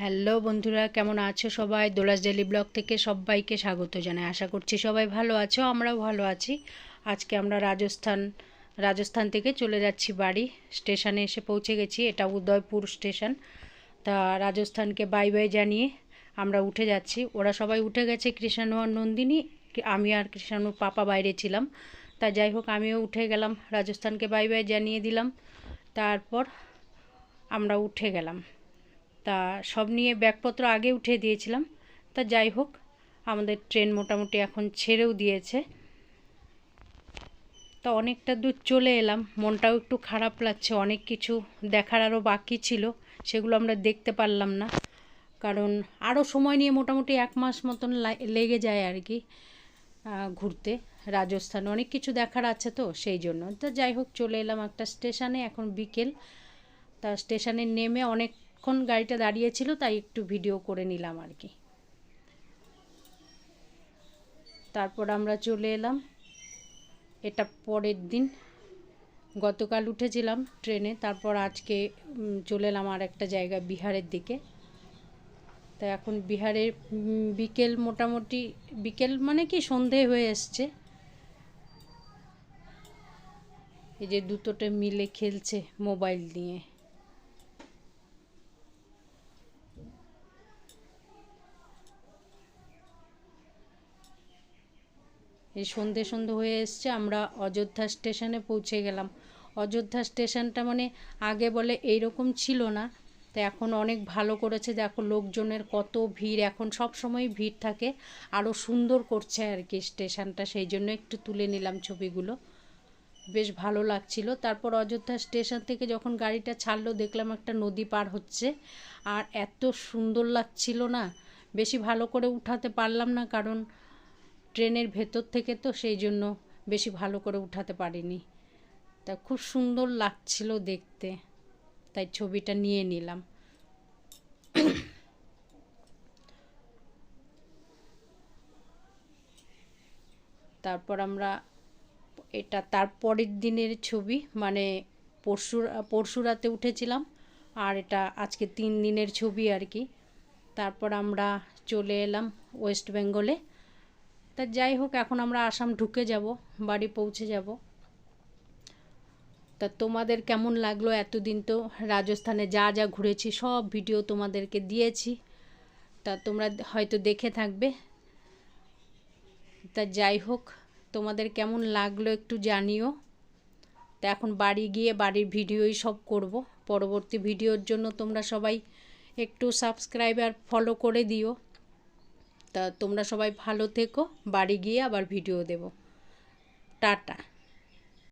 Hello বন্ধুরা, কেমন আছো সবাই? দোলাস ডেলি ব্লগ থেকে সবাইকে স্বাগত জানাই। আশা করছি সবাই ভালো আছো, আমরাও ভালো আছি। আজকে আমরা রাজস্থান রাজস্থান থেকে চলে যাচ্ছি বাড়ি। স্টেশনে এসে পৌঁছে গেছি, এটা উদয়পুর স্টেশন। তা রাজস্থানকে বাই বাই জানিয়ে আমরা উঠে যাচ্ছি। ওরা সবাই উঠে গেছে কৃষাণু আর নন্দিনী। আমি আর কৃষাণুর পাপা বাইরে ছিলাম। তা যাই হোক, আমিও উঠে গেলাম। রাজস্থানকে বাই বাই জানিয়ে দিলাম। তারপর আমরা উঠে গেলাম। তা সব নিয়ে ব্যাগপত্র আগে উঠে দিয়েছিলাম। তা যাই হোক, আমাদের ট্রেন মোটামুটি এখন ছেড়েও দিয়েছে। তা অনেকটা দূর চলে এলাম। মনটাও একটু খারাপ লাগছে, অনেক কিছু দেখার আরও বাকি ছিল, সেগুলো আমরা দেখতে পারলাম না। কারণ আরও সময় নিয়ে মোটামুটি এক মাস মতন লেগে যায় আর কি ঘুরতে। রাজস্থানে অনেক কিছু দেখার আছে তো, সেই জন্য। তা যাই হোক, চলে এলাম একটা স্টেশনে, এখন বিকেল। তা স্টেশনে নেমে অনেক অনেকক্ষণ গাড়িটা দাঁড়িয়েছিল, তাই একটু ভিডিও করে নিলাম আর কি। তারপর আমরা চলে এলাম। এটা পরের দিন। গতকাল উঠেছিলাম ট্রেনে, তারপর আজকে চলে এলাম আর একটা জায়গা বিহারের দিকে। তা এখন বিহারের বিকেল মোটামুটি, বিকেল মানে কি সন্ধে হয়ে এসছে। এই যে দুটোতে মিলে খেলছে মোবাইল নিয়ে। সন্ধে সন্ধে হয়ে এসছে, আমরা অযোধ্যা স্টেশনে পৌঁছে গেলাম। অযোধ্যা স্টেশনটা মানে আগে বলে এইরকম ছিল না, তো এখন অনেক ভালো করেছে। দেখো লোকজনের কত ভিড়, এখন সব সময় ভিড় থাকে আরও সুন্দর করছে আর কি স্টেশনটা সেই জন্য একটু তুলে নিলাম ছবিগুলো। বেশ ভালো লাগছিল। তারপর অযোধ্যা স্টেশন থেকে যখন গাড়িটা ছাড়লো, দেখলাম একটা নদী পার হচ্ছে। আর এত সুন্দর লাগছিল না, বেশি ভালো করে উঠাতে পারলাম না, কারণ ট্রেনের ভেতর থেকে তো সেই জন্য বেশি ভালো করে উঠাতে পারিনি। তা খুব সুন্দর লাগছিল দেখতে, তাই ছবিটা নিয়ে নিলাম। তারপর আমরা এটা তার পরের দিনের ছবি মানে পরশু পরশু রাতে উঠেছিলাম, আর এটা আজকে তিন দিনের ছবি আর কি। তারপর আমরা চলে এলাম ওয়েস্ট বেঙ্গলে। তা যাই হোক, এখন আমরা আসাম ঢুকে যাব, বাড়ি পৌঁছে যাব। তা তোমাদের কেমন লাগল এতদিন তো? রাজস্থানে যা যা ঘুরেছি, সব ভিডিও তোমাদেরকে দিয়েছি। তা তোমরা হয়তো দেখে থাকবে। তা যাই হোক, তোমাদের কেমন লাগল একটু জানিও। তা এখন বাড়ি গিয়ে বাড়ির ভিডিওই সব করব। পরবর্তী ভিডিওর জন্য তোমরা সবাই একটু সাবস্ক্রাইব আর ফলো করে দিও। তা তোমরা সবাই ভালো থেকো বাড়ি গিয়ে আবার ভিডিও দেব। টাটা।